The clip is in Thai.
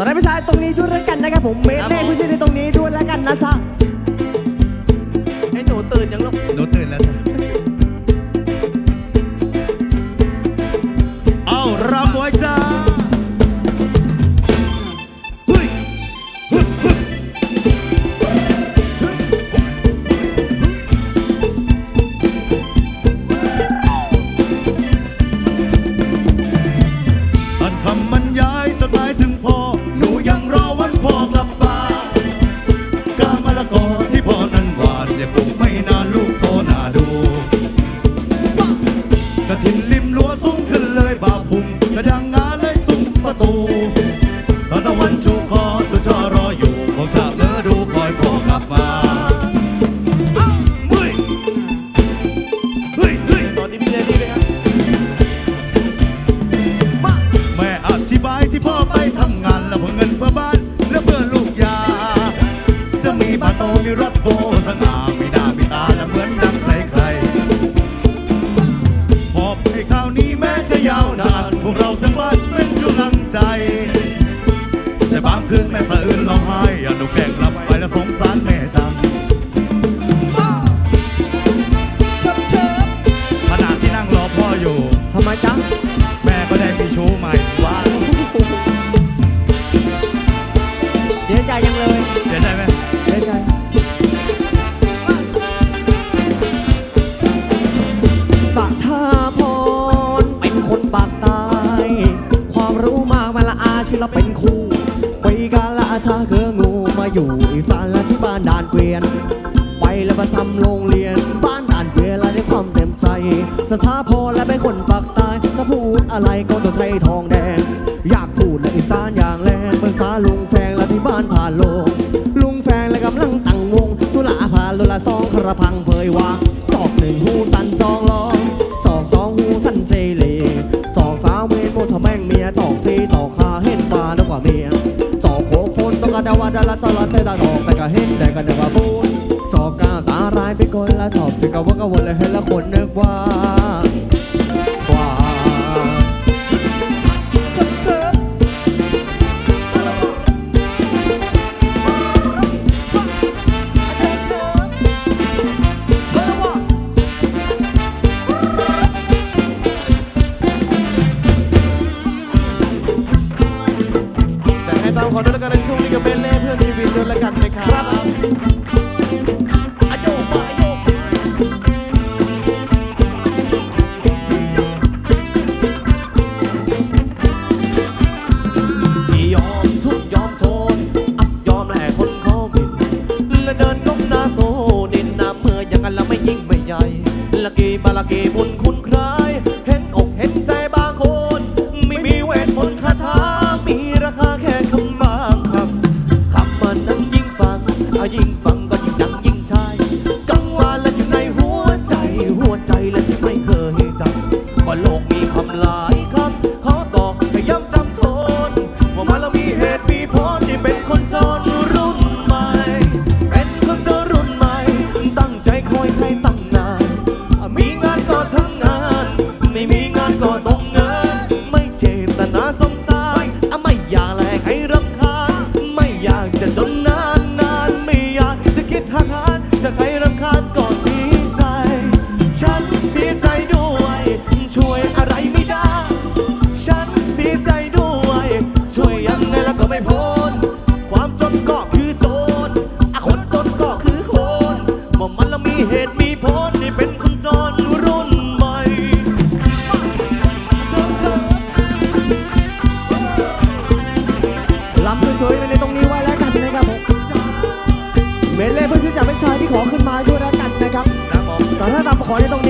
ตอนนี้พี่ชายตรงนี้ด้วยแล้วกันนะครับผมเมนเล่ผู้ช่วยในตรงนี้ด้วยแล้วกันนะจ๊ะไอ้หนูตื่นยังลูกหนู สูงขึ้นเลยบาพุงกระดังงาเลยซุ้มประตูตอนตะวันชูคอชูชอรออยู่คงชาเลือดูคอยพ่อกลับมาเฮ้ยเฮ้ยเฮ้ยสวัสดีพี่เลนี่ด้วยครับแม่อธิบายที่พ่อไปทำงานแล้วเพื่อเงินเพื่อบ้าน ห้อย่าหนูแกล้งกลับไปแล้วสงสารแม่จังชับเชิบขณะที่นั่งรอพ่ออยู่ ทำไมจ๊ะแม่ก็ได้มีชู้ใหม่ว้าวเสียใจยังเลยเสียใจไหมเสียใจสัทธาพรเป็นคนปากใตาย ความรู้มากมาละอาศิลเป็นครูไปกาละอาชาเกือ บ้านด่านเกวียน ไปแล้วประจำโรงเรียน บ้านด่านเกวียนและด้ความเต็มใจสถาพรและเป็นคนปากใตายจะพูดอะไรก็ต้องไทยทองแดง อยากพูดและอีสานอย่างแรงเมืองสาลุงแฟงและที่บ้านผ่านโลงลุงแฟงและกำลังตั้งวงสุราผ่านโลละสองคระพังเผยว่าจอกหนึ่งหูสันสองล้อจอกสองหูสันเจเลจอกสาวเมนโมทแม่งเมียจอกซีจอกขาเห็นปลาแล้วกว่าเมีย ดาวาดาลจอละเทตาดองแต่ก็เห็นได้ก็นึกว่าพูดชอบก้าวตาร้ายไปคนละชอบถึงกับว่ากวนเลยเห็นละคนนึกว่า ละกี เมนเล่เพื่อชื่อจากเป็นชายที่ขอขึ้นมาด้วยแล้วกันนะครับนะหมอจากท่านตามขอในตรงนี้ด้วยแล้ว